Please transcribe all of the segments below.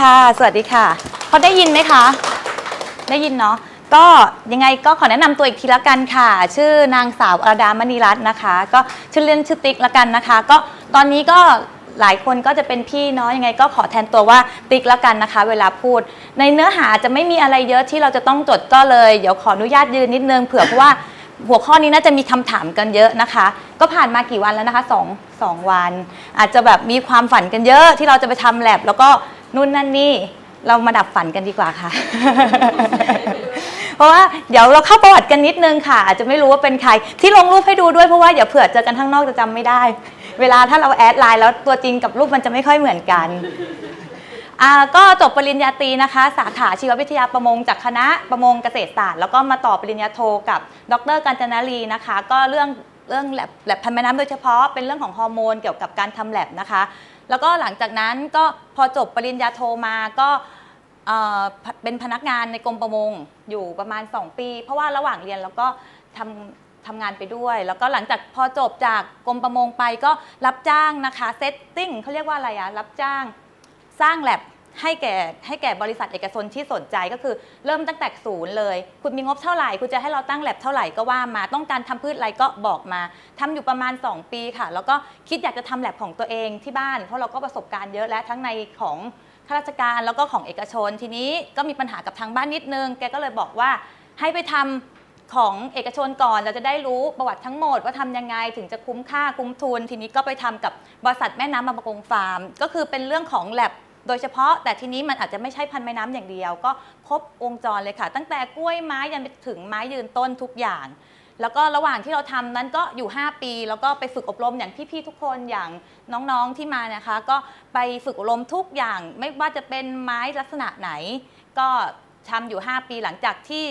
ค่ะ สวัสดีค่ะ พอได้ยินไหมคะ ได้ยินเนาะ ก็ยังไงก็ขอแนะนำตัวอีกทีละกันค่ะ ชื่อนางสาวอรดามณีรัตน์นะคะ ก็ชื่อเล่นชื่อติ๊กละกันนะคะ ก็ตอนนี้ก็หลายคนก็จะเป็นพี่เนาะยังไงก็ขอแทนตัวว่าติ๊กละกันนะคะ เวลาพูด ในเนื้อหาจะไม่มีอะไรเยอะที่เราจะต้องจดก็เลยเดี๋ยวขออนุญาตยืนนิดนึงเผื่อเพราะว่าหัวข้อนี้น่าจะมีคำถามกันเยอะนะคะ ก็ผ่านมากี่วันแล้วนะคะสองสองวัน อาจจะแบบมีความฝันกันเยอะที่เราจะไปทำแลบแล้วก็ นู่นนั่นนี่เรามาดับฝันกันดีกว่าค่ะ เพราะว่าเดี๋ยวเราเข้าประวัติกันนิดนึงค่ะ อาจจะไม่รู้ว่าเป็นใคร ที่ลงรูปให้ดูด้วยเพราะว่าเดี๋ยวเผื่อเจอกันข้างนอกจะจำไม่ได้ เวลาถ้าเราแอดไลน์แล้วตัวจริงกับรูปมันจะไม่ค่อยเหมือนกันอ่าก็จบปริญญาตรีนะคะ สาขาชีววิทยาประมงจากคณะประมงเกษตรศาสตร์ แล้วก็มาต่อปริญญาโทกับ ดรกาญจนารีนะคะ ก็เรื่องเรื่องแลบแลบพันธุ์แม่น้ำโดยเฉพาะเป็นเรื่องของฮอร์โมนเกี่ยวกับการทำแลบนะคะ แล้วก็หลังจากนั้นก็พอจบปริญญาโทมาก็เอ่อเป็นพนักงานในกรมประมงอยู่ประมาณ 2 ปี เพราะว่าระหว่างเรียนเราก็ทำทำงานไปด้วย แล้วก็หลังจากพอจบจากกรมประมงไปก็รับจ้างนะคะเซตติ้งเขาเรียกว่าอะไรอะรับจ้างสร้างแลบ ให้แก่ให้แก่บริษัทเอกชนที่สนใจก็คือเริ่มตั้งแต่ศูนย์เลย คุณมีงบเท่าไหร่ คุณจะให้เราตั้งแลบเท่าไหร่ก็ว่ามา ต้องการทำพืชอะไรก็บอกมาทำอยู่ประมาณ 2 ปีค่ะ แล้วก็คิดอยากจะทำแลบของตัวเองที่บ้าน เพราะเราก็ประสบการณ์เยอะและทั้งในของข้าราชการแล้วก็ของเอกชน ทีนี้ก็มีปัญหากับทางบ้านนิดนึง แกก็เลยบอกว่าให้ไปทำของเอกชนก่อนเราจะได้รู้ประวัติทั้งหมดว่าทำยังไงถึงจะคุ้มค่าคุ้มทุน ทีนี้ก็ไปทำกับบริษัทแม่น้ำบางประกงฟาร์ม ก็คือเป็นเรื่องของแลบ โดยเฉพาะแต่ทีนี้มันอาจจะไม่ใช่พันธุ์แม่น้ำอย่างเดียว ก็ครบวงจรเลยค่ะ ตั้งแต่กล้วยไม้ยันไปถึงไม้ยืนต้นทุกอย่าง แล้วก็ระหว่างที่เราทำนั้นก็อยู่ 5 ปี แล้วก็ไปฝึกอบรมอย่างพี่ๆทุกคนอย่างน้องๆที่มานะคะ ก็ไปฝึกอบรมทุกอย่าง ไม่ว่าจะเป็นไม้ลักษณะไหน ก็ทำอยู่ 5 ปีหลังจากที่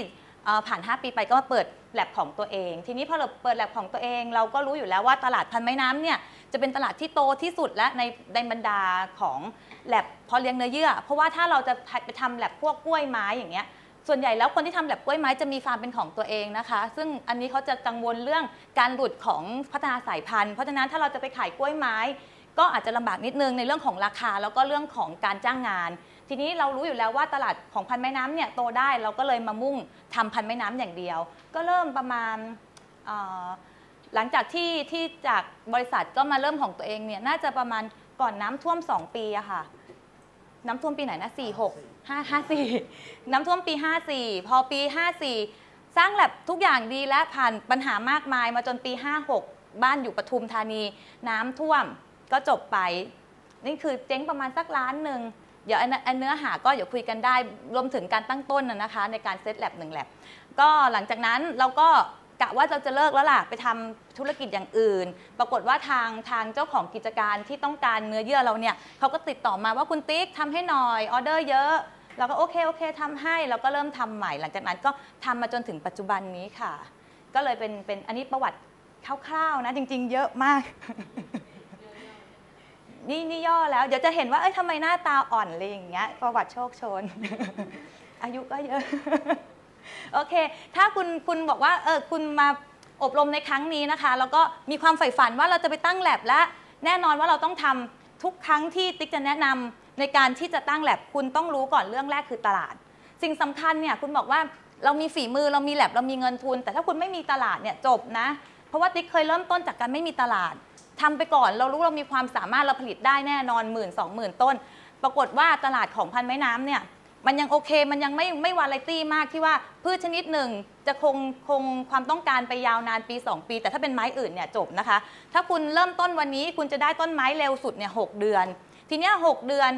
เอ่อผ่าน 5 ปีไปก็มาเปิดแลบของตัวเอง ทีนี้พอเราเปิดแลบของตัวเอง เราก็รู้อยู่แล้วว่าตลาดพันไม้น้ำเนี่ย จะเป็นตลาดที่โตที่สุดและในในบรรดาของแลบเพาะเลี้ยงเนื้อเยื่อ เพราะว่าถ้าเราจะไปทำแลบพวกกล้วยไม้อย่างเงี้ยส่วนใหญ่แล้วคนที่ทำแลบกล้วยไม้จะมีฟาร์มเป็นของตัวเองนะคะ ซึ่งอันนี้เขาจะกังวลเรื่องการหลุดของพัฒนาสายพันธุ์ เพราะฉะนั้นถ้าเราจะไปขายกล้วยไม้ ก็อาจจะลำบากนิดนึงในเรื่องของราคา แล้วก็เรื่องของการจ้างงาน ทีนี้เรารู้อยู่แล้วว่าตลาดของพันธุ์แม่น้ำเนี่ยโตได้เราก็เลยมามุ่งทำพันธุ์แม่น้ำอย่างเดียว ก็เริ่มประมาณ หลังจากที่ที่จากบริษัทก็มาเริ่มของตัวเองเนี่ยน่าจะประมาณก่อนน้ำท่วม 2 ปีอะค่ะ น้ำท่วมปีไหนนะ4 6 5 5 4 น้ำท่วมปี 54 พอปี 54 สร้างแลบทุกอย่างดีและผ่านปัญหามากมายมาจนปี 56 บ้านอยู่ปทุมธานี น้ำท่วมก็จบไป นี่คือเจ๊งประมาณสักล้านหนึ่งเดี๋ยวอันอันเนื้อหาก็เดี๋ยวคุยกันได้รวมถึงการตั้งต้นนะนะคะ ในการเซตแลบหนึ่งแลบก็หลังจากนั้นเราก็ กะว่าเราจะเลิกแล้วล่ะไปทำธุรกิจอย่างอื่น ปรากฏว่าทางทางเจ้าของกิจการที่ต้องการเนื้อเยื่อเราเนี่ยเขาก็ติดต่อมาว่าคุณติ๊กทำให้หน่อยออเดอร์เยอะเราก็โอเคโอเคทำให้เราก็เริ่มทำใหม่ หลังจากนั้นก็ทำมาจนถึงปัจจุบันนี้ค่ะ ก็เลยเป็นเป็นอันนี้ประวัติคร่าวๆนะจริง ๆ เยอะมาก นี่นี่ย่อแล้ว เดี๋ยวจะเห็นว่าเอ้ยทำไมหน้าตาอ่อนอะไรอย่างเงี้ยประวัติโชคชน อายุก็เยอะ โอเค ถ้าคุณคุณบอกว่าเออคุณมาอบรมในครั้งนี้นะคะ แล้วก็มีความใฝ่ฝันว่าเราจะไปตั้งแลบและแน่นอนว่าเราต้องทำทุกครั้งที่ติ๊กจะแนะนำในการที่จะตั้งแลบคุณต้องรู้ก่อนเรื่องแรกคือตลาด สิ่งสำคัญเนี่ยคุณบอกว่าเรามีฝีมือเรามีแลบเรามีเงินทุน แต่ถ้าคุณไม่มีตลาดเนี่ยจบนะ เพราะว่าติ๊กเคยเริ่มต้นจากการไม่มีตลาดทำไปก่อนเรารู้เรามีความสามารถเราผลิตได้แน่นอนหมื่นสองหมื่นต้น ปรากฏว่าตลาดของพันไม้น้ำเนี่ย มันยังโอเคมันยังไม่ไม่วาไรตี้มากที่ว่าพืชชนิดหนึ่งจะคงคงความต้องการไปยาวนานปี 2 ปี แต่ถ้าเป็นไม้อื่นเนี่ยจบนะคะ ถ้าคุณเริ่มต้นวันนี้คุณจะได้ต้นไม้เร็วสุดเนี่ยหเดือน ทีเนี้ยหเดือน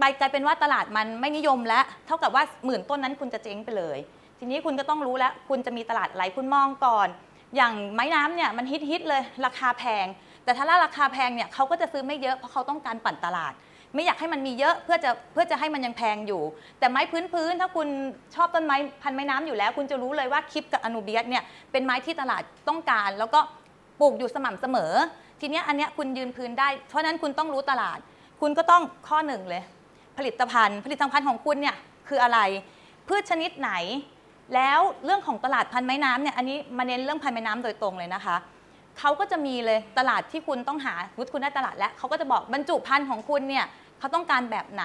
ไปกลายเป็นว่าตลาดมันไม่นิยมแล้ว เท่ากับว่าหมื่นต้นนั้นคุณจะเจ๊งไปเลย ทีนี้คุณก็ต้องรู้แล้ว คุณจะมีตลาดอะไรคุณมองก่อน อย่างไม้น้ำเนี่ยมันฮิตฮิตๆเลยราคาแพง แต่ถ้าราคาแพงเนี่ยเขาก็จะซื้อไม่เยอะเพราะเขาต้องการปั่นตลาด ไม่อยากให้มันมีเยอะเพื่อจะเพื่อจะให้มันยังแพงอยู่ แต่ไม้พื้นพื้นถ้าคุณชอบต้นไม้พันไม้น้ำอยู่แล้ว คุณจะรู้เลยว่าคลิปกับอนูเบียสเนี่ยเป็นไม้ที่ตลาดต้องการ แล้วก็ปลูกอยู่สม่ำเสมอ ทีเนี้ยอันเนี้ยคุณยืนพื้นได้ เพราะฉะนั้นคุณต้องรู้ตลาด คุณก็ต้องข้อหนึ่งเลย ผลิตภัณฑ์ ผลิตภัณฑ์ของคุณเนี่ยคืออะไรพืชชนิดไหน แล้วเรื่องของตลาดพันไม้น้ำเนี่ยอันนี้มาเน้นเรื่องพันไม้น้ำโดยตรงเลยนะคะเขาก็จะมีเลยตลาดที่คุณต้องหาวุฒิคุณได้ตลาดแล้วเขาก็จะบอกบรรจุภัณฑ์ของคุณเนี่ย เขาต้องการแบบไหน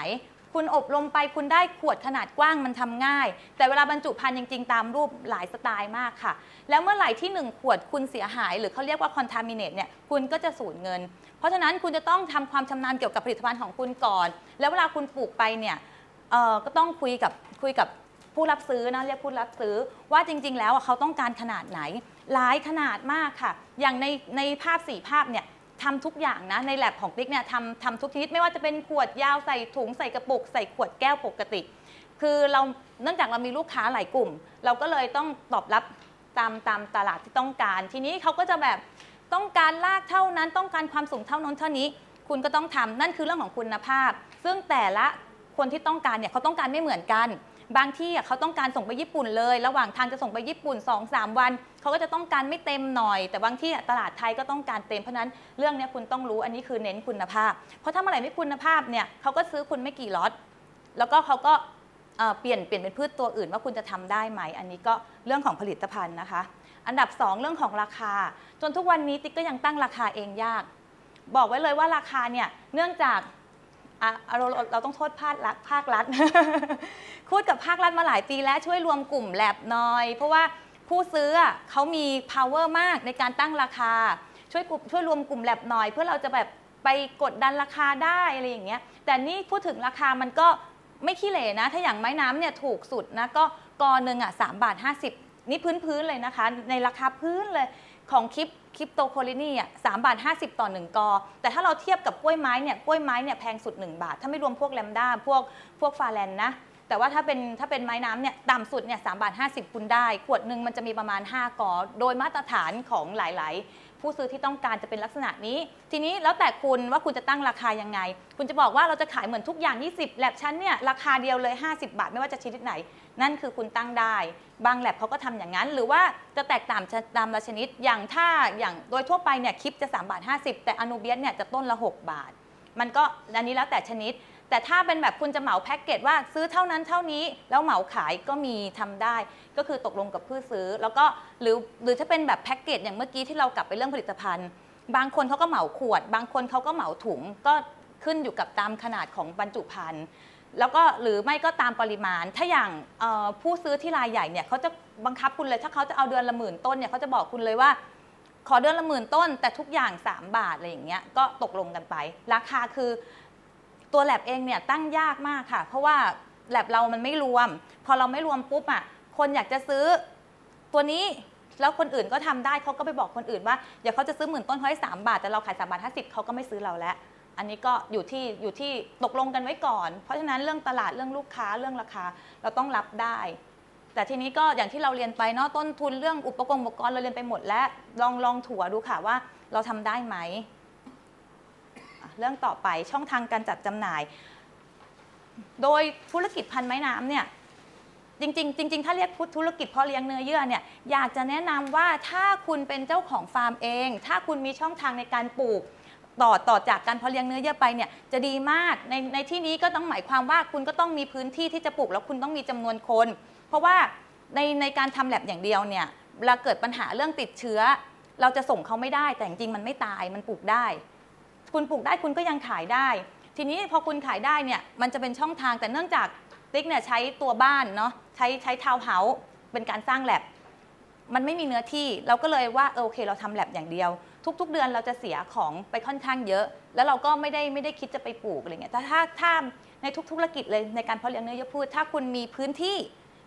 คุณอบรมไปคุณได้ขวดขนาดกว้างมันทำง่าย แต่เวลาบรรจุภัณฑ์จริงๆ ตามรูปหลายสไตล์มากค่ะ แล้วเมื่อไหร่ที่ 1 ขวดคุณเสียหาย หรือเขาเรียกว่า contaminate เนี่ยคุณก็จะสูญเงิน เพราะฉะนั้นคุณจะต้องทำความชำนาญเกี่ยวกับผลิตภัณฑ์ของคุณก่อน แล้วเวลาคุณปลูกไปเนี่ยก็ต้องคุยกับคุยกับผู้รับซื้อนะเรียกผู้รับซื้อว่าจริง ๆ แล้วเขาต้องการขนาดไหนหลายขนาดมากค่ะ อย่างในในภาพสี่ภาพเนี่ย ทำทุกอย่างนะในแลบของติ๊กเนี่ยทำทำทุกชนิดไม่ว่าจะเป็นขวดยาวใส่ถุงใส่กระปุก ใส่ขวดแก้วปกติ คือเราเนื่องจากเรามีลูกค้าหลายกลุ่ม เราก็เลยต้องตอบรับตามตามตลาดที่ต้องการ ทีนี้เขาก็จะแบบต้องการลากเท่านั้นต้องการความสูงเท่านั้นเท่านี้ คุณก็ต้องทำนั่นคือเรื่องของคุณภาพ ซึ่งแต่ละคนที่ต้องการเนี่ยเขาต้องการไม่เหมือนกัน บางที่เขาต้องการส่งไปญี่ปุ่นเลย ระหว่างทางจะส่งไปญี่ปุ่น 2-3 วัน เขาก็จะต้องการไม่เต็มหน่อย แต่บางที่ตลาดไทยก็ต้องการเต็มเพราะฉะนั้นเรื่องนี้คุณต้องรู้อันนี้คือเน้นคุณภาพ เพราะถ้าเมื่อไหร่ไม่คุณภาพเนี่ยเขาก็ซื้อคุณไม่กี่ล็อตแล้วก็เขาก็เปลี่ยนเปลี่ยนเป็นพืชตัวอื่นว่าคุณจะทำได้ไหม อันนี้ก็เรื่องของผลิตภัณฑ์นะคะ อันดับ 2 เรื่องของราคา จนทุกวันนี้ติ๊กก็ยังตั้งราคาเองยาก บอกไว้เลยว่าราคาเนี่ยเนื่องจากเราเราต้องโทษภาครัฐภาครัฐพูดกับภาครัฐมาหลายปีแล้วช่วยรวมกลุ่มแลบหน่อย เพราะว่า ผู้ซื้อเขามี power มากในการตั้งราคา ช่วยกลุ่มช่วยรวมกลุ่มแลบหน่อย เพื่อเราจะแบบไปกดดันราคาได้อะไรอย่างเงี้ยแต่นี่พูดถึงราคามันก็ไม่ขี้เหร่นะ ถ้าอย่างไม้น้ำเนี่ยถูกสุดนะก็กอหนึ่งอะสามบาทห้าสิบนี่พื้นๆเลยนะคะ ในราคาพื้นเลยของคลิปคลิปโตโคลินี่อะสามบาทห้าสิบต่อหนึ่งกอ แต่ถ้าเราเทียบกับกล้วยไม้เนี่ยกล้วยไม้เนี่ยแพงสุด1บาท ถ้าไม่รวมพวกแลมด้าพวกพวกฟาแลนนะ แต่ว่าถ้าเป็นถ้าเป็นไม้น้ำเนี่ยต่ำสุดเนี่ยสบาท50คุณได้ ขวดหนึ่งมันจะมีประมาณ 5กอโดยมาตรฐานของหลาย ๆ ผู้ซื้อที่ต้องการจะเป็นลักษณะนี้ ทีนี้แล้วแต่คุณว่าคุณจะตั้งราคายังไง คุณจะบอกว่าเราจะขายเหมือนทุกอย่าง 20แลบชั้นเนี่ยราคาเดียวเลย 50 บาทไม่ว่าจะชนิดไหน นั่นคือคุณตั้งได้ บางแลบเขาก็ทำอย่างนั้น หรือว่าจะแตกต่างตามละชนิดอย่างถ้าอย่างโดยทั่วไปเนี่ยคลิปจะ3บาท50 แต่อนูเบียสเนี่ยจะต้นละ 6 บาท มันก็อันนี้แล้วแต่ชนิด แต่ถ้าเป็นแบบคุณจะเหมาแพ็กเกจว่าซื้อเท่านั้นเท่านี้ แล้วเหมาขายก็มีทำได้ ก็คือตกลงกับผู้ซื้อ แล้วก็หรือหรือถ้าเป็นแบบแพ็กเกจอย่างเมื่อกี้ที่เรากลับไปเรื่องผลิตภัณฑ์ บางคนเขาก็เหมาขวด บางคนเขาก็เหมาถุงก็ขึ้นอยู่กับตามขนาดของบรรจุภัณฑ์แล้วก็หรือไม่ก็ตามปริมาณ ถ้าอย่างผู้ซื้อที่รายใหญ่เนี่ยเขาจะบังคับคุณเลย ถ้าเขาจะเอาเดือนละหมื่นต้นเนี่ยเขาจะบอกคุณเลยว่า ขอเดือนละหมื่นต้น แต่ทุกอย่าง 3 บาทอะไรอย่างเงี้ยก็ตกลงกันไป ราคาคือ ตัวแลบเองเนี่ยตั้งยากมากค่ะ เพราะว่าแลบเรามันไม่รวม พอเราไม่รวมปุ๊บอะคนอยากจะซื้อตัวนี้แล้วคนอื่นก็ทำได้เขาก็ไปบอกคนอื่นว่าเดี๋ยวเขาจะซื้อหมื่นต้นเขาให้สามบาท แต่เราขายสามบาทห้าสิบเขาก็ไม่ซื้อเราแล้ว อันนี้ก็อยู่ที่อยู่ที่ตกลงกันไว้ก่อน เพราะฉะนั้นเรื่องตลาดเรื่องลูกค้าเรื่องราคาเราต้องรับได้ แต่ทีนี้ก็อย่างที่เราเรียนไปเนาะต้นทุนเรื่องอุปกรณ์อุปกรณ์เราเรียนไปหมดแล้วลองลองถั่วดูค่ะว่าเราทำได้ไหม เรื่องต่อไปช่องทางการจัดจำหน่าย โดยธุรกิจพันไม้น้ำเนี่ยจริงๆจริงๆถ้าเรียกธุรกิจเพาะเลี้ยงเนื้อเยื่อเนี่ยอยากจะแนะนำว่าถ้าคุณเป็นเจ้าของฟาร์มเอง ถ้าคุณมีช่องทางในการปลูก ต่อต่อจากการเพาะเลี้ยงเนื้อเยื่อไปเนี่ยจะดีมากในในที่นี้ก็ต้องหมายความว่าคุณก็ต้องมีพื้นที่ที่จะปลูกแล้วคุณต้องมีจำนวนคน เพราะว่าในในการทำแลบอย่างเดียวเนี่ยเวลาเกิดปัญหาเรื่องติดเชื้อ เราจะส่งเขาไม่ได้แต่จริงๆมันไม่ตายมันปลูกได้ คุณปลูกได้คุณก็ยังขายได้ ทีนี้พอคุณขายได้เนี่ยมันจะเป็นช่องทางแต่เนื่องจากติ๊กเนี่ยใช้ตัวบ้านเนาะใช้ใช้ทาวน์เฮาส์เป็นการสร้างแลบมันไม่มีเนื้อที่เราก็เลยว่าเออโอเคเราทำแลบอย่างเดียว ทุก ๆ เดือนเราจะเสียของไปค่อนข้างเยอะ แล้วเราก็ไม่ได้ไม่ได้คิดจะไปปลูกอะไรเงี้ยแต่ถ้าถ้าในทุกธุรกิจเลยในการเพาะเลี้ยงเนื้อเยื่อพืชถ้าคุณมีพื้นที่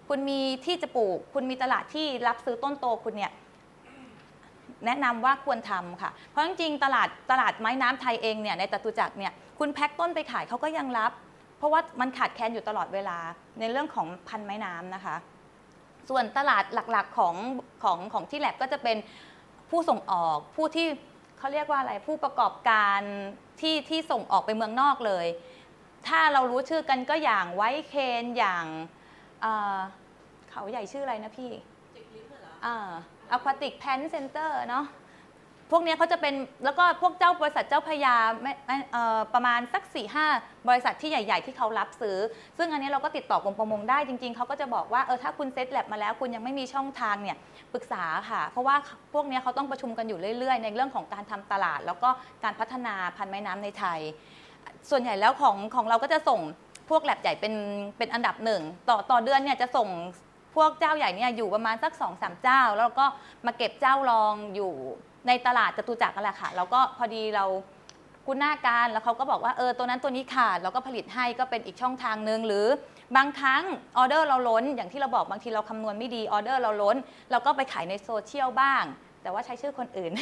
คุณมีที่จะปลูก คุณมีตลาดที่รับซื้อต้นโตคุณเนี่ย แนะนำว่าควรทำค่ะ เพราะจริงๆตลาดตลาดไม้น้ำไทยเองเนี่ยในตตุจักรเนี่ยคุณแพ็คต้นไปขายเขาก็ยังรับ เพราะว่ามันขาดแคลนอยู่ตลอดเวลาในเรื่องของพันธุ์ไม้น้ำนะคะ ส่วนตลาดหลักๆของของของที่แลบก็จะเป็นผู้ส่งออกผู้ที่เขาเรียกว่าอะไรผู้ประกอบการที่ที่ส่งออกไปเมืองนอกเลย ถ้าเรารู้ชื่อกันก็อย่างไวท์เคนอย่างเอ่อเขาใหญ่ชื่ออะไรนะพี่อ่า Aquatic Pan Center เนาะพวกนี้เขาจะเป็นแล้วก็พวกเจ้าบริษัทเจ้าพยาไม่ประมาณสัก4ี่ห้าบริษัทที่ใหญ่ ๆ ที่เขารับซื้อ ซึ่งอันนี้เราก็ติดต่อกรมประมงได้จริง ๆ เขาก็จะบอกว่าเออถ้าคุณเซ็ตแลบมาแล้วคุณยังไม่มีช่องทางเนี่ยปรึกษาค่ะ เพราะว่าพวกนี้เขาต้องประชุมกันอยู่เรื่อย ๆ ในเรื่องของการทำตลาด แล้วก็การพัฒนาพันธุ์ไม้น้ำในไทย ส่วนใหญ่แล้วของของเราก็จะส่งพวกแลบใหญ่เป็นเป็นอันดับหนึ่งต่อต่อเดือนเนี่ยจะส่ง พวกเจ้าใหญ่เนี่ยอยู่ประมาณสัก2อสามเจ้า แล้วก็มาเก็บเจ้ารองอยู่ในตลาดจตุจักรกันแหละค่ะ แล้วก็พอดีเรากุนหน้าการแล้วเขาก็บอกว่าเออตัวนั้นตัวนี้ขาดเราก็ผลิตให้ก็เป็นอีกช่องทางหนึ่งหรือบางครั้งออเดอร์เราล้น อย่างที่เราบอกบางทีเราคำนวณไม่ดีออเดอร์เราล้น เราก็ไปขายในโซเชียลบ้าง แต่ว่าใช้ชื่อคนอื่น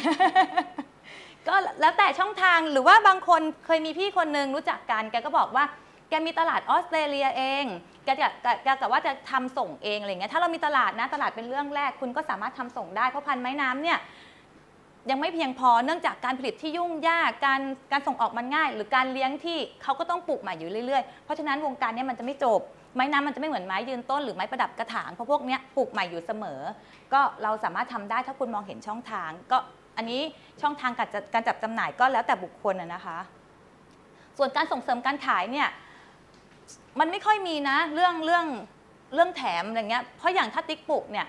ก็แล้วแต่ช่องทางหรือว่าบางคนเคยมีพี่คนหนึ่งรู้จักกันแกก็บอกว่า แกมีตลาดออสเตรเลียเองแกจะแกแกะว่าจะทำส่งเองอะไรเงี้ยถ้าเรามีตลาดนะตลาดเป็นเรื่องแรก คุณก็สามารถทำส่งได้เพราะพันไม้น้ำเนี่ยยังไม่เพียงพอเนื่องจากการผลิตที่ยุ่งยากการการส่งออกมันง่าย หรือการเลี้ยงที่เขาก็ต้องปลูกใหม่อยู่เรื่อยๆ เพราะฉะนั้นวงการเนี้มันจะไม่จบ ไม้น้ำมันจะไม่เหมือนไม้ยืนต้นหรือไม้ประดับกระถางเพราะพวกเนี้ยปลูกใหม่อยู่เสมอ ก็เราสามารถทำได้ถ้าคุณมองเห็นช่องทาง ก็อันนี้ช่องทางการจัดการจับจำหน่ายก็แล้วแต่บุคคลนะคะ ส่วนการส่งเสริมการขายเนี่ย มันไม่ค่อยมีนะ เรื่องเรื่องเรื่องแถมอะไรเงี้ยเพราะอย่างถ้าติ๊กปลูกเนี่ย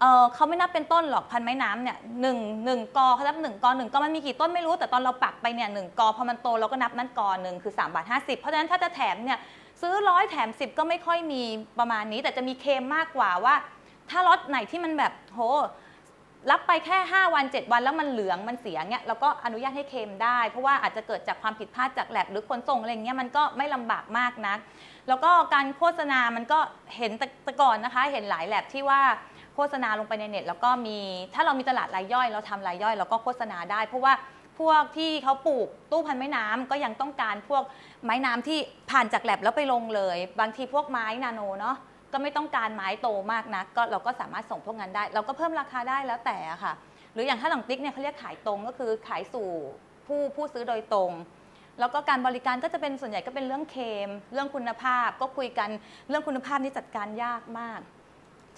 เออเขาไม่นับเป็นต้นหรอกพันไม้น้ำเนี่ยหนึ่งหนึ่งกอเขานับหนึ่งกอหนึ่งกอมันมีกี่ต้นไม่รู้แต่ตอนเราปักไปเนี่ยหนึ่งกอพอมันโตเราก็นับนั้นกอหนึ่งคือ3บาท50เพราะฉะนั้นถ้าจะแถมเนี่ยซื้อร้อยแถม 10 ก็ไม่ค่อยมีประมาณนี้ แต่จะมีเคมมากกว่าว่า ถ้าล็อตไหนที่มันแบบโห รับไปแค่ 5 วัน 7 วันแล้วมันเหลืองมันเสียเงี้ยเราก็อนุญาตให้เคลมได้ เพราะว่าอาจจะเกิดจากความผิดพลาดจากแลบหรือขนส่งอะไรเงี้ยมันก็ไม่ลำบากมากนัก แล้วก็การโฆษณามันก็เห็นแต่ก่อนนะคะ เห็นหลายแลบที่ว่าโฆษณาลงไปในเน็ต แล้วก็มีถ้าเรามีตลาดรายย่อย เราทำรายย่อยเราก็โฆษณาได้ เพราะว่าพวกที่เขาปลูกตู้พันไม้น้ำก็ยังต้องการพวกไม้น้ำที่ผ่านจากแลบแล้วไปลงเลย บางทีพวกไม้นาโนเนาะ ก็ไม่ต้องการไม้โตมากนะก็เราก็สามารถส่งพวกนั้นได้ เราก็เพิ่มราคาได้แล้วแต่ค่ะ หรืออย่างถ้าหลังติ๊กเนี่ยเขาเรียกขายตรงก็คือขายสู่ผู้ผู้ซื้อโดยตรง แล้วก็การบริการก็จะเป็นส่วนใหญ่ก็เป็นเรื่องเคม เรื่องคุณภาพก็คุยกันเรื่องคุณภาพนี่จัดการยากมาก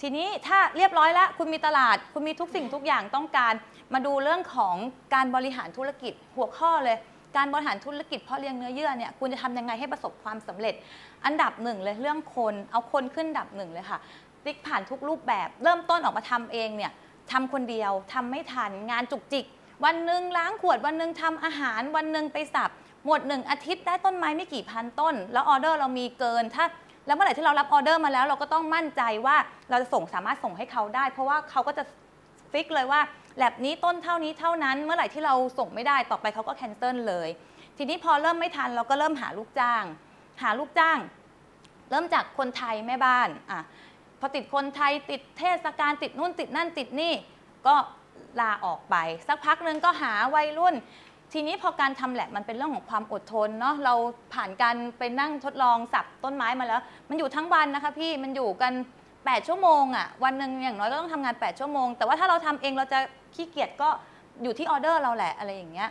ทีนี้ถ้าเรียบร้อยแล้วคุณมีตลาด คุณมีทุกสิ่งทุกอย่างต้องการ มาดูเรื่องของการบริหารธุรกิจหัวข้อเลย การบริหารธุรกิจเพาะเลี้ยงเนื้อเยื่อเนี่ยคุณจะทำยังไงให้ประสบความสำเร็จ อันดับหนึ่งเลยเรื่องคนเอาคนขึ้นดับหนึ่งเลยค่ะติ๊กผ่านทุกรูปแบบ เริ่มต้นออกมาทำเองเนี่ยทำคนเดียวทำไม่ทันงานจุกจิก วันหนึ่งล้างขวดวันหนึ่งทำอาหารวันหนึ่งไปสับหมดหนึ่งอาทิตย์ได้ต้นไม้ไม่กี่พันต้น แล้วออเดอร์เรามีเกินถ้าแล้วเมื่อไหร่ที่เรารับออเดอร์มาแล้ว เราก็ต้องมั่นใจว่าเราจะส่งสามารถส่งให้เขาได้ เพราะว่าเขาก็จะฟิกเลยว่า แลบนี้ต้นเท่านี้เท่านั้น เมื่อไหร่ที่เราส่งไม่ได้ต่อไปเขาก็แคนเซิลเลย ทีนี้พอเริ่มไม่ทันเราก็เริ่มหาลูกจ้าง หาลูกจ้าง เริ่มจากคนไทยแม่บ้านอะพอติดคนไทยติดเทศกาลติดนู่นติดนั่นติดนี่ ก็ลาออกไป สักพักหนึ่งก็หาวัยรุ่น ทีนี้พอการทำแลบมันเป็นเรื่องของความอดทนเนาะเราผ่านการไปนั่งทดลองสับต้นไม้มาแล้ว มันอยู่ทั้งวันนะคะพี่มันอยู่กัน 8 ชั่วโมงอะ่ะวันหนึ่งอย่างน้อยก็ต้องทำงาน 8 ชั่วโมง แต่ว่าถ้าเราทำเองเราจะขี้เกียจก็อยู่ที่ออเดอร์เราแหละอะไรอย่างเงี้ย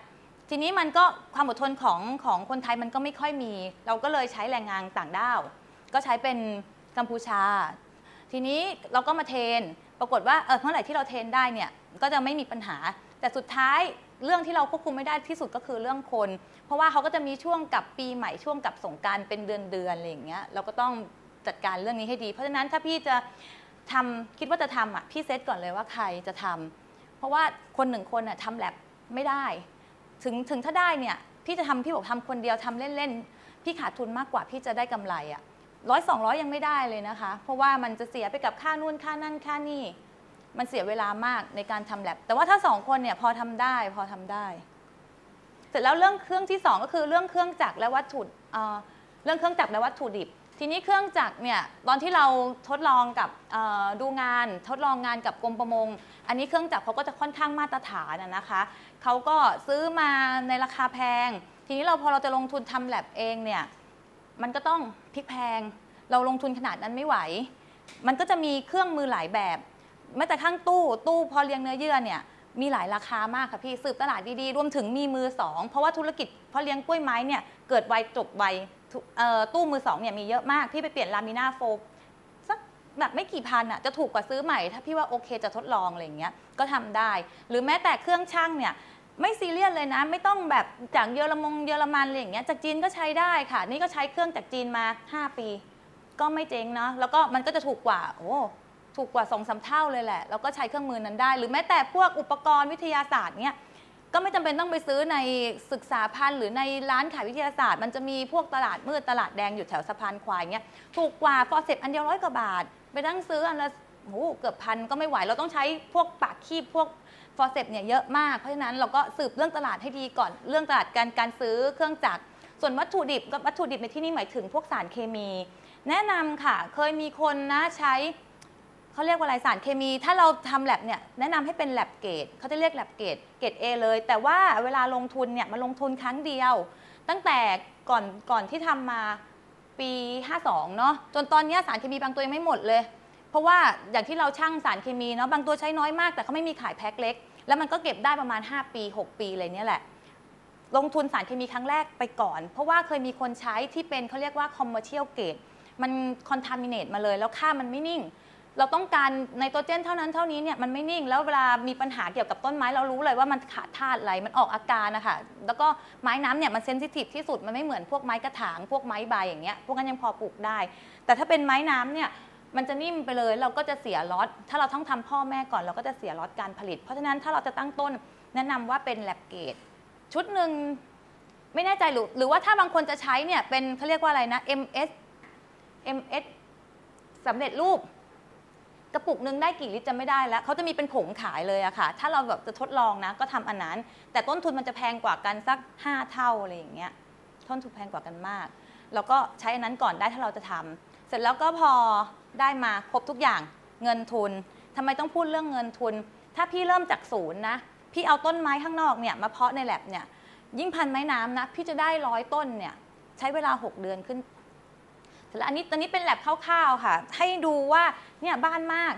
ทีนี้มันก็ความอดทนของของคนไทยมันก็ไม่ค่อยมี เราก็เลยใช้แรงงานต่างด้าว ก็ใช้เป็นกัมพูชา ทีนี้เราก็มาเทรน ปรากฏว่าเออเมื่อไหร่ที่เราเทรนได้เนี่ยก็จะไม่มีปัญหา แต่สุดท้ายเรื่องที่เราควบคุมไม่ได้ที่สุดก็คือเรื่องคน เพราะว่าเขาก็จะมีช่วงกับปีใหม่ช่วงกับสงกรารเป็นเดือนเดือนๆอะไรอย่างเงี้ยเราก็ต้อง จัดการเรื่องนี้ให้ดี เพราะฉะนั้นถ้าพี่จะทำคิดว่าจะทำอะพี่เซตก่อนเลยว่าใครจะทำเพราะว่าคนหนึ่งคนอะทำแลบไม่ได้ ถึงถึงถ้าได้เนี่ยพี่จะทำพี่บอกทำคนเดียวทำเล่นๆพี่ขาดทุนมากกว่าพี่จะได้กำไรอะร้อยสองร้อยยังไม่ได้เลยนะคะ เพราะว่ามันจะเสียไปกับค่านู่นค่านั่นค่านี่ มันเสียเวลามากในการทำแลบแต่ว่าถ้าสองคนเนี่ยพอทำได้พอทำได้ เสร็จแล้วเรื่องเครื่องที่สองก็คือเรื่องเครื่องจักรและวัตถุเอ่อเรื่องเครื่องจักรและวัตถุดิบ ทีนี้เครื่องจักรเนี่ยตอนที่เราทดลองกับเอ่อดูงานทดลองงานกับกรมประมง อันนี้เครื่องจักรเขาก็จะค่อนข้างมาตรฐานนะนะคะเขาก็ซื้อมาในราคาแพง ทีนี้เราพอเราจะลงทุนทำแลบเองเนี่ยมันก็ต้องพลิกแพง เราลงทุนขนาดนั้นไม่ไหว มันก็จะมีเครื่องมือหลายแบบแม้แต่ข้างตู้ตู้พอเลี้ยงเนื้อเยื่อเนี่ยมีหลายราคามากค่ะพี่สืบตลาดดีๆรวมถึงมีมือสองเพราะว่าธุรกิจพอเลี้ยงกล้วยไม้เนี่ยเกิดไวจบไว เอ่อตู้มือสองเนี่ยมีเยอะมากพี่ไปเปลี่ยนลามิน่าโฟมสักแบบไม่กี่พันอะจะถูกกว่าซื้อใหม่ ถ้าพี่ว่าโอเคจะทดลองอะไรอย่างเงี้ยก็ทำได้ หรือแม้แต่เครื่องช่างเนี่ยไม่ซีเรียสเลยนะ ไม่ต้องแบบจากเยอรมงเยอรมันอะไรอย่างเงี้ยจากจีนก็ใช้ได้ค่ะ นี่ก็ใช้เครื่องจากจีนมา 5 ปี ก็ไม่เจ๊งเนาะแล้วก็มันก็จะถูกกว่าโอ้ถูกกว่า2อสเท่าเลยแหละ แล้วก็ใช้เครื่องมือนั้นได้ หรือแม้แต่พวกอุปกรณ์วิทยาศาสตร์เนี่ย ก็ไม่จำเป็นต้องไปซื้อในศึกษาพันธ์หรือในร้านขายวิทยาศาสตร์ มันจะมีพวกตลาดมืดตลาดแดงอยู่แถวสะพานควายเงี้ยถูกกว่าฟอร์เซปอันเดียวร้อยกว่าบาท ไปนั่งซื้ออันละโอ้โหเกือบพันก็ไม่ไหวเราต้องใช้พวกปากคีบพวกฟอร์เซปเนี่ยเยอะมากเพราะฉะนั้นเราก็สืบเรื่องตลาดให้ดีก่อน เรื่องตลาดการการซื้อเครื่องจักรส่วนวัตถุดิบก็วัตถุดิบในที่นี่หมายถึงพวกสารเคมี แนะนำค่ะเคยมีคนนะใช้ เขาเรียกว่าอะไรสารเคมี ถ้าเราทำแลบเนี่ยแนะนำให้เป็นแลบเกรดเขาจะเรียกแลบเกรดเกรด A เลย แต่ว่าเวลาลงทุนเนี่ยมาลงทุนครั้งเดียว ตั้งแต่ก่อนก่อนที่ทำมาปี 52 เนาะจนตอนเนี้ยสารเคมีบางตัวยังไม่หมดเลย เพราะว่าอย่างที่เราชั่งสารเคมีเนาะบางตัวใช้น้อยมากแต่เขาไม่มีขายแพ็คเล็ก แล้วมันก็เก็บได้ประมาณ 5 ปี 6 ปีเลยเนี่ยแหละ ลงทุนสารเคมีครั้งแรกไปก่อน เพราะว่าเคยมีคนใช้ที่เป็นเขาเรียกว่า commercial grade มันคอนทามิเนตมาเลย แล้วค่ามันไม่นิ่ง เราต้องการไนโตรเจนเท่านั้นเท่านี้เนี่ยมันไม่นิ่ง แล้วเวลามีปัญหาเกี่ยวกับต้นไม้เรารู้เลยว่ามันขาดธาตุอะไรมันออกอาการนะคะแล้วก็ไม้น้ำเนี่ยมันเซนซิทีฟที่สุดมันไม่เหมือนพวกไม้กระถางพวกไม้ใบอย่างเงี้ยพวกนั้นยังพอปลูกได้ แต่ถ้าเป็นไม้น้ำเนี่ยมันจะนิ่มไปเลยเราก็จะเสียล็อตถ้าเราต้องทำพ่อแม่ก่อนเราก็จะเสียล็อตการผลิต เพราะฉะนั้นถ้าเราจะตั้งต้นแนะนำว่าเป็นแลบเกตชุดหนึ่งไม่แน่ใจหรือหรือว่าถ้าบางคนจะใช้เนี่ยเป็นเขาเรียกว่าอะไรนะ MS MS สำเร็จรูป กระปุกหนึงได้กี่ลิตรจะไม่ได้แล้วเขาจะมีเป็นผงขายเลยอะค่ะ ถ้าเราแบบจะทดลองนะ ก็ทำอันนั้น แต่ต้นทุนมันจะแพงกว่ากันสัก 5 เท่าอะไรอย่างเงี้ยต้นทุนแพงกว่ากันมาก แล้วก็ใช้อันนั้นก่อนได้ถ้าเราจะทำเสร็จแล้วก็พอได้มาครบทุกอย่างเงินทุนทำไมต้องพูดเรื่องเงินทุน ถ้าพี่เริ่มจากศูนย์นะ พี่เอาต้นไม้ข้างนอกเนี่ยมาเพาะในแลบเนี่ย ยิ่งพันไม้น้ำนะ พี่จะได้ร้อยต้นเนี่ย ใช้เวลา 6 เดือนขึ้น เสร็จแล้วอันนี้ตอนนี้เป็นแลบคร่าวๆค่ะ ให้ดูว่าเนี่ยบ้านมาก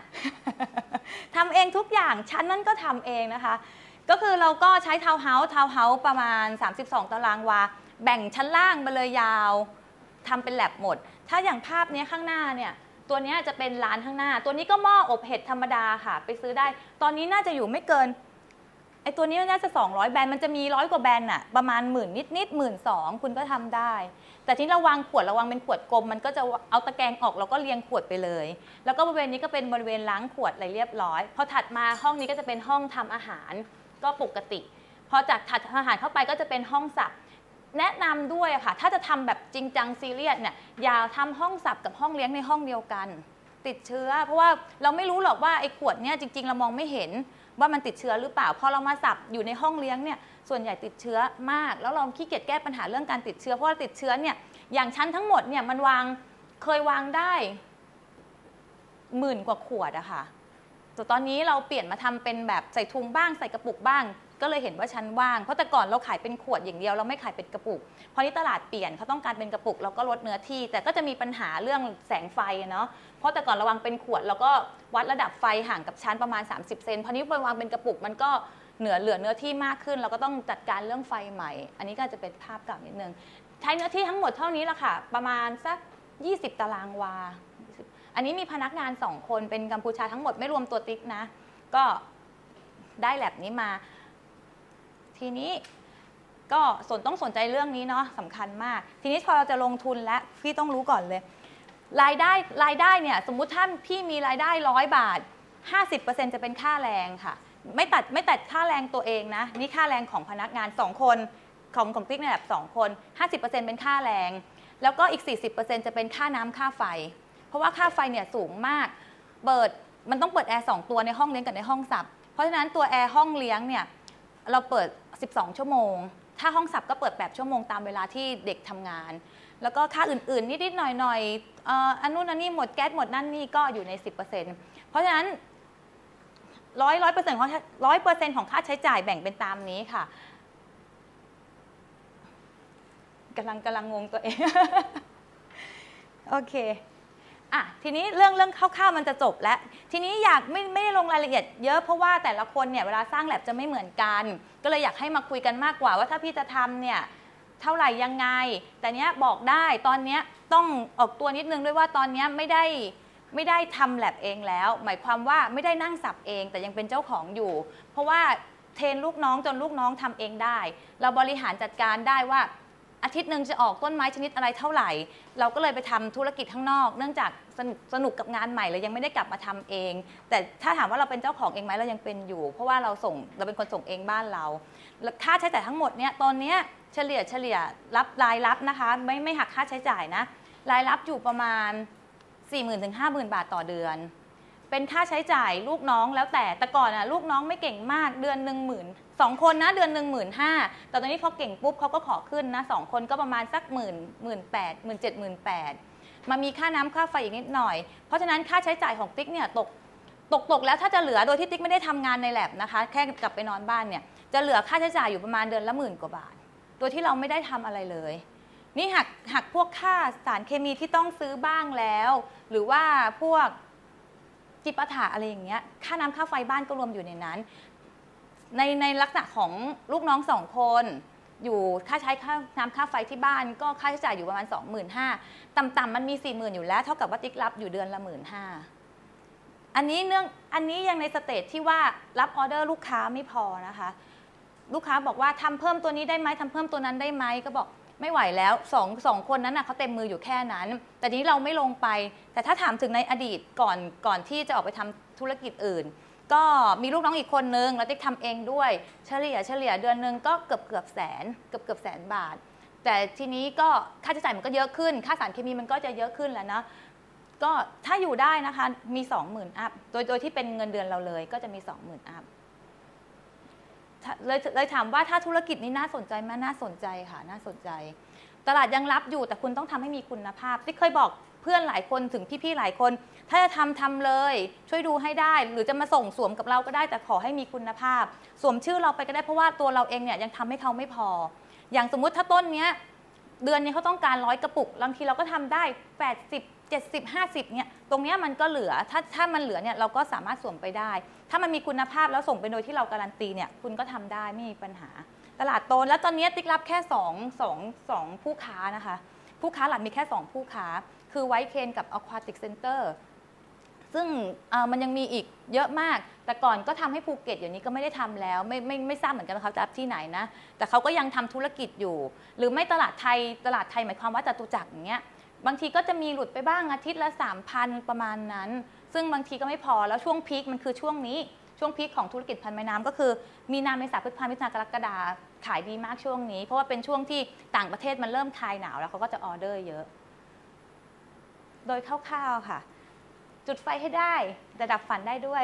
ทำเองทุกอย่างชั้นนั้นก็ทำเองนะคะ ก็คือเราก็ใช้ทาวน์เฮาส์ทาวน์เฮาส์ประมาณ 32 ตารางวา แบ่งชั้นล่างไปเลยยาวทำเป็นแลบหมด ถ้าอย่างภาพนี้ข้างหน้าเนี่ยตัวนี้จะเป็นร้านข้างหน้า ตัวนี้ก็หม้ออบเห็ดธรรมดาค่ะ ไปซื้อได้ ตอนนี้น่าจะอยู่ไม่เกิน ไอตัวนี้มันน่าจะ 200 แบรนด์มันจะมีร้อยกว่าแบรนด์อะประมาณหมื่นนิดนิดหมื่นสองคุณก็ทำได้ แต่ที่ระวังขวดระวังเป็นขวดกลม มันก็จะเอาตะแกรงออกแล้วก็เรียงขวดไปเลย แล้วก็บริเวณนี้ก็เป็นบริเวณล้างขวดอะไรเรียบร้อยพอถัดมาห้องนี้ก็จะเป็นห้องทำอาหารก็ปกติพอจากถัดอาหารเข้าไปก็จะเป็นห้องสับแนะนำด้วยค่ะ ถ้าจะทำแบบจริงจังซีเรียสเนี่ยอย่าทำห้องสับกับห้องเลี้ยงในห้องเดียวกัน ติดเชื้อ เพราะว่าเราไม่รู้หรอกว่าไอ้ขวดเนี่ยจริง ๆ เรามองไม่เห็น ว่ามันติดเชื้อหรือเปล่าพอเรามาสับอยู่ในห้องเลี้ยงเนี่ยส่วนใหญ่ติดเชื้อมาก แล้วเราขี้เกียจแก้ปัญหาเรื่องการติดเชื้อเพราะว่าติดเชื้อเนี่ยอย่างชั้นทั้งหมดเนี่ยมันวางเคยวางได้หมื่นกว่าขวดอะค่ะแต่ตอนนี้เราเปลี่ยนมาทำเป็นแบบใส่ถุงบ้างใส่กระปุกบ้าง ก็เลยเห็นว่าชั้นว่าง เพราะแต่ก่อนเราขายเป็นขวดอย่างเดียวเราไม่ขายเป็นกระปุก พอนี้ตลาดเปลี่ยนเขาต้องการเป็นกระปุกเราก็ลดเนื้อที่ แต่ก็จะมีปัญหาเรื่องแสงไฟเนาะ เพราะแต่ก่อนราวางเป็นขวดเราก็วัดระดับไฟห่างกับชั้นประมาณ 30 เซน พอนี้ไปวางเป็นกระปุกมันก็เหนือเหลือเนื้อที่มากขึ้น เราก็ต้องจัดการเรื่องไฟใหม่ อันนี้ก็จะเป็นภาพเก่านิดนึง ใช้เนื้อที่ทั้งหมดเท่านี้ละค่ะ ประมาณสัก 20 ตารางวา อันนี้มีพนักงาน 2 คนเป็นกัมพูชาทั้งหมดไม่รวมตัวติ๊กนะ ก็ได้แลบนี้มา ทีนี้ก็สนต้องสนใจเรื่องนี้เนาะสำคัญมาก ทีนี้พอเราจะลงทุนแล้วพี่ต้องรู้ก่อนเลย รายได้รายได้เนี่ยสมมุติถ้าพี่มีรายได้ร้อยบาท 50%จะเป็นค่าแรงค่ะ ไม่ตัดไม่ตัดค่าแรงตัวเองนะ นี่ค่าแรงของพนักงาน 2 คนของของติ๊กเนี่ยแบบ2คน 50%เป็นค่าแรง แล้วก็อีก 40%จะเป็นค่าน้ำค่าไฟ เพราะว่าค่าไฟเนี่ยสูงมาก เปิดมันต้องเปิดแอร์2ตัวในห้องเลี้ยงกับในห้องสับ เพราะฉะนั้นตัวแอร์ห้องเลี้ยงเนี่ย เราเปิด 12 ชั่วโมง ถ้าห้องสับก็เปิด 8 ชั่วโมงตามเวลาที่เด็กทำงาน แล้วก็ค่าอื่นๆ นิดๆหน่อยๆเอ่ออันนู้นอันนี้หมดแก๊สหมดนั่นนี่ก็อยู่ใน 10%เพราะฉะนั้นร้อยร้อยเปอร์เซ็นต์ของร้อยเปอร์เซ็นต์ของค่าใช้จ่ายแบ่งเป็นตามนี้ค่ะกำลังกำลังงงตัวเอง โอเค อะทีนี้เรื่องเรื่องคร่าวๆมันจะจบแล้ว ทีนี้อยากไม่ไม่ได้ลงรายละเอียดเยอะเพราะว่าแต่ละคนเนี่ยเวลาสร้างแลบจะไม่เหมือนกัน ก็เลยอยากให้มาคุยกันมากกว่าว่าถ้าพี่จะทำเนี่ยเท่าไหร่ยังไง แต่เนี้ยบอกได้ตอนเนี้ยต้องออกตัวนิดนึงด้วยว่าตอนเนี้ยไม่ได้ไม่ได้ทำแลบเองแล้ว หมายความว่าไม่ได้นั่งสับเอง แต่ยังเป็นเจ้าของอยู่ เพราะว่าเทรนลูกน้องจนลูกน้องทำเองได้ เราบริหารจัดการได้ว่า อาทิตย์หนึ่งจะออกต้นไม้ชนิดอะไรเท่าไหร่ เราก็เลยไปทำธุรกิจข้างนอก เนื่องจากสนุกสนุกกับงานใหม่เลยยังไม่ได้กลับมาทำเอง แต่ถ้าถามว่าเราเป็นเจ้าของเองไหมเรายังเป็นอยู่ เพราะว่าเราส่งเราเป็นคนส่งเองบ้านเราค่าใช้จ่ายทั้งหมดเนี่ยตอนเนี้ยเฉลี่ยเฉลี่ยรับรายรับนะคะ ไม่ไม่หักค่าใช้จ่ายนะ รายรับอยู่ประมาณ 4 0 0 0 0ถึง50,000 บาทต่อเดือน เป็นค่าใช้จ่ายลูกน้องแล้วแต่แต่ก่อนอะลูกน้องไม่เก่งมากเดือนหนึ่งหมื่นสองคนนะเดือนหนึ่งหมื่นห้าแต่ตอนนี้พอเก่งปุ๊บเขาก็ขอขึ้นนะสองคนก็ประมาณสักหมื่นหมื่นแปดหมื่นเจ็ดหมื่นแปดมามีค่าน้ำค่าไฟอีกนิดหน่อย เพราะฉะนั้นค่าใช้จ่ายของติ๊กเนี่ยตกตกตกแล้วถ้าจะเหลือโดยที่ติ๊กไม่ได้ทำงานในแลบนะคะ แค่กลับไปนอนบ้านเนี่ยจะเหลือค่าใช้จ่ายอยู่ประมาณเดือนละหมื่นกว่าบาท โดยที่เราไม่ได้ทำอะไรเลย นี่หักหักพวกค่าสารเคมีที่ต้องซื้อบ้างแล้ว หรือว่าพวก จิปาถะอะไรอย่างเงี้ย ค่าน้ำค่าไฟบ้านก็รวมอยู่ในนั้น ในในลักษณะของลูกน้องสองคน อยู่ค่าใช้ค่าน้ำค่าไฟที่บ้าน ก็ค่าใช้จ่ายอยู่ประมาณ 2 5 0 0 0ต่ำๆมันมี 4 0,000 อยู่แล้ว เท่ากับว่าติ๊กรับอยู่เดือนละ1 5ื่นอันนี้เนื่องอันนี้ยังในสเตจที่ว่ารับออเดอร์ลูกค้าไม่พอนะคะ ลูกค้าบอกว่าทำเพิ่มตัวนี้ได้ไหมทำเพิ่มตัวนั้นได้ไหมก็บอก ไม่ไหวแล้วสองสองคนนั้นน่ะเขาเต็มมืออยู่แค่นั้น แต่ทีนี้เราไม่ลงไป แต่ถ้าถามถึงในอดีตก่อนก่อนที่จะออกไปทำธุรกิจอื่น ก็มีลูกน้องอีกคนนึงแล้วติ๊กทำเองด้วย เฉลี่ยเฉลี่ยเดือนนึงก็เกือบเกือบแสนเกือบเกือบแสนบาท แต่ทีนี้ก็ค่าใช้จ่ายมันก็เยอะขึ้น ค่าสารเคมีมันก็จะเยอะขึ้นแล้วนะก็ถ้าอยู่ได้นะคะมี 20,000อัพโดยโดยที่เป็นเงินเดือนเราเลยก็จะมี 20,000อัพ เลยเลยถามว่าถ้าธุรกิจนี้น่าสนใจไหมน่าสนใจค่ะ น่าสนใจ ตลาดยังรับอยู่แต่คุณต้องทำให้มีคุณภาพ ที่เคยบอกเพื่อนหลายคนถึงพี่ๆหลายคน ถ้าจะทำทำเลย ช่วยดูให้ได้ หรือจะมาส่งสวมกับเราก็ได้แต่ขอให้มีคุณภาพ สวมชื่อเราไปก็ได้เพราะว่าตัวเราเองเนี่ยยังทำให้เขาไม่พอ อย่างสมมุติถ้าต้นเนี้ยเดือนนี้เขาต้องการร้อยกระปุกบางทีเราก็ทำได้ 80 70 50เนี่ยตรงเนี้ยมันก็เหลือถ้าถ้ามันเหลือเนี่ยเราก็สามารถสวมไปได้ ถ้ามันมีคุณภาพแล้วส่งไปโดยที่เราการันตีเนี่ยคุณก็ทำได้ไม่มีปัญหา ตลาดโตแล้วตอนนี้ติ๊กรับแค่2 2 2ผู้ค้านะคะ ผู้ค้าหลักมีแค่ 2 ผู้ค้า คือไวท์เคนกับ Aquatic Center ซึ่งเอ่อมันยังมีอีกเยอะมาก แต่ก่อนก็ทำให้ภูเก็ตอย่างนี้ก็ไม่ได้ทำแล้ว ไม่ไม่ไม่ทราบเหมือนกันว่าเขาจะรับที่ไหนนะ แต่เขาก็ยังทำธุรกิจอยู่ หรือไม่ตลาดไทยตลาดไทยหมายความว่าจตุจักรอย่างเงี้ย บางทีก็จะมีหลุดไปบ้างอาทิตย์ละ 3,000 ประมาณนั้น ซึ่งบางทีก็ไม่พอแล้วช่วงพีคมันคือช่วงนี้ช่วงพีคของธุรกิจพันไม้น้ำก็คือ มีนาเมษาพฤษภามิถุนากรกฎาขายดีมากช่วงนี้ เพราะว่าเป็นช่วงที่ต่างประเทศมันเริ่มคลายหนาวแล้วเขาก็จะออเดอร์เยอะ โดยคร่าวๆค่ะ จุดไฟให้ได้แต่ดับฝันได้ด้วย